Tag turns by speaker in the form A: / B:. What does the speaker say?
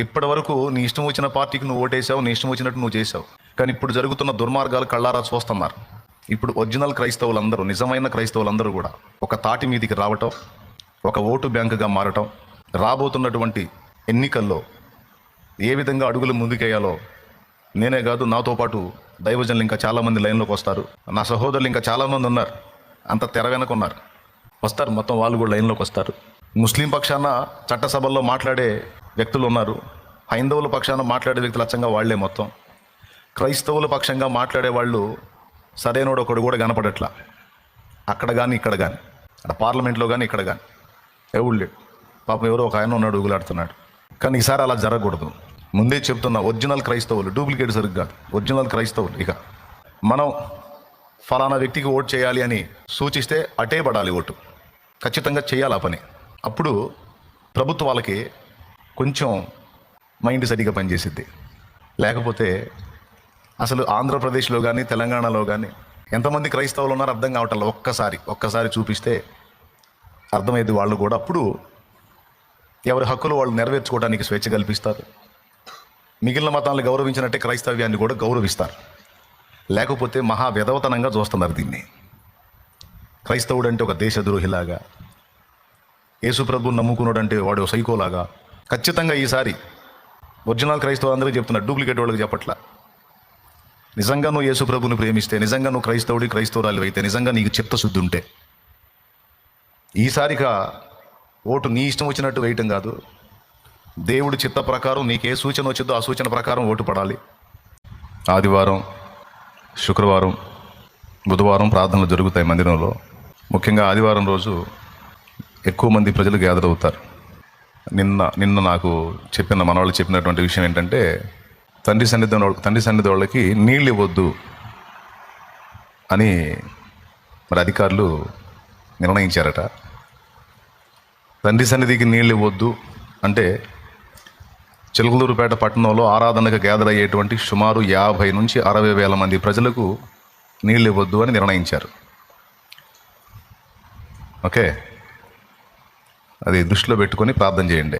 A: ఇప్పటి వరకు నీ ఇష్టం వచ్చిన పార్టీకి నువ్వు ఓటేసావు నీ ఇష్టం వచ్చినట్టు నువ్వు చేసావు. కానీ ఇప్పుడు జరుగుతున్న దుర్మార్గాలు కళ్ళారా చూస్తున్నారు. ఇప్పుడు ఒరిజినల్ క్రైస్తవులందరూ నిజమైన క్రైస్తవులందరూ కూడా ఒక తాటి మీదికి రావటం ఒక ఓటు బ్యాంకుగా మారటం రాబోతున్నటువంటి ఎన్నికల్లో ఏ విధంగా అడుగులు ముందుకేయాలో నేనే కాదు నాతో పాటు దైవజనులు ఇంకా చాలామంది లైన్లోకి వస్తారు. నా సహోదరులు ఇంకా చాలామంది ఉన్నారు. అంత తెర వెనక ఉన్నారు. వస్తారు మొత్తం వాళ్ళు కూడా లైన్లోకి వస్తారు. ముస్లిం పక్షాన చట్టసభల్లో మాట్లాడే వ్యక్తులు ఉన్నారు. హైందవుల పక్షాన మాట్లాడే వ్యక్తులు అచ్చంగా వాళ్ళే మొత్తం. క్రైస్తవుల పక్షంగా మాట్లాడే వాళ్ళు సరైనోడు ఒకడు కూడా కనపడట్లా. అక్కడ కానీ ఇక్కడ కానీ అక్కడ పార్లమెంట్లో కానీ ఇక్కడ కానీ ఎవడు లేడు. పాపం ఎవరో ఒక ఆయన ఉన్నాడు ఊగులాడుతున్నాడు కానీ ఈసారి అలా జరగకూడదు. ముందే చెప్తున్నా ఒరిజినల్ క్రైస్తవులు డూప్లికేట్ సరిగ్గా ఒరిజినల్ క్రైస్తవులు ఇక. మనం ఫలానా వ్యక్తికి ఓటు చేయాలి అని సూచిస్తే అటే పడాలి ఓటు. ఖచ్చితంగా చేయాలి ఆ పని. అప్పుడు ప్రభుత్వాలకి కొంచెం మైండ్ సరిగ్గా పనిచేసిద్ది. లేకపోతే అసలు ఆంధ్రప్రదేశ్లో కానీ తెలంగాణలో కానీ ఎంతమంది క్రైస్తవులు ఉన్నారో అర్థం కావట్లేదు ఒక్కసారి. ఒక్కసారి చూపిస్తే అర్థమయ్యేది వాళ్ళు కూడా. అప్పుడు ఎవరి హక్కులు వాళ్ళు నెరవేర్చుకోవడానికి స్వేచ్ఛ కల్పిస్తారు. మిగిలిన మతాలను గౌరవించినట్టే క్రైస్తవ్యాన్ని కూడా గౌరవిస్తారు. లేకపోతే మహా వ్యధవతనంగా చూస్తున్నారు దీన్ని. క్రైస్తవుడు అంటే ఒక దేశద్రోహిలాగా యేసుప్రభు నమ్ముకున్నాడంటే వాడు సైకోలాగా ఖచ్చితంగా ఈసారి ఒరిజినల్ క్రైస్తవులు అందరూ చెప్తున్నారు డూప్లికేట్ వాళ్ళకి చెప్పట్లా. నిజంగా నువ్వు యేసుప్రభుని ప్రేమిస్తే నిజంగా నువ్వు క్రైస్తవుడి క్రైస్తవురాలు అయితే నిజంగా నీకు చిత్తశుద్ధి ఉంటే. ఈసారిగా ఓటు నీ ఇష్టం వచ్చినట్టు వేయటం కాదు. దేవుడి చిత్త ప్రకారం నీకు ఏ సూచన వచ్చిందో ఆ సూచన ప్రకారం ఓటు పడాలి. ఆదివారం శుక్రవారం బుధవారం ప్రార్థనలు జరుగుతాయి మందిరంలో. ముఖ్యంగా ఆదివారం రోజు ఎక్కువ మంది ప్రజలు గ్యాదర్ అవుతారు. నిన్న నిన్న నాకు చెప్పిన మనవాళ్ళు చెప్పినటువంటి విషయం ఏంటంటే తండ్రి సన్నిధి వాళ్ళ- తండ్రి సన్నిధి వాళ్ళకి నీళ్ళు ఇవ్వద్దు అని మరి అధికారులు నిర్ణయించారట. తండ్రి సన్నిధికి నీళ్ళు ఇవ్వద్దు అంటే చిలకలూరుపేట పట్టణంలో ఆరాధనకు గ్యాదర్ అయ్యేటువంటి సుమారు యాభై నుంచి అరవై వేల మంది ప్రజలకు నీళ్ళు ఇవ్వద్దు అని నిర్ణయించారు. ఓకే? అది దృష్టిలో పెట్టుకొని ప్రార్థన చేయండి.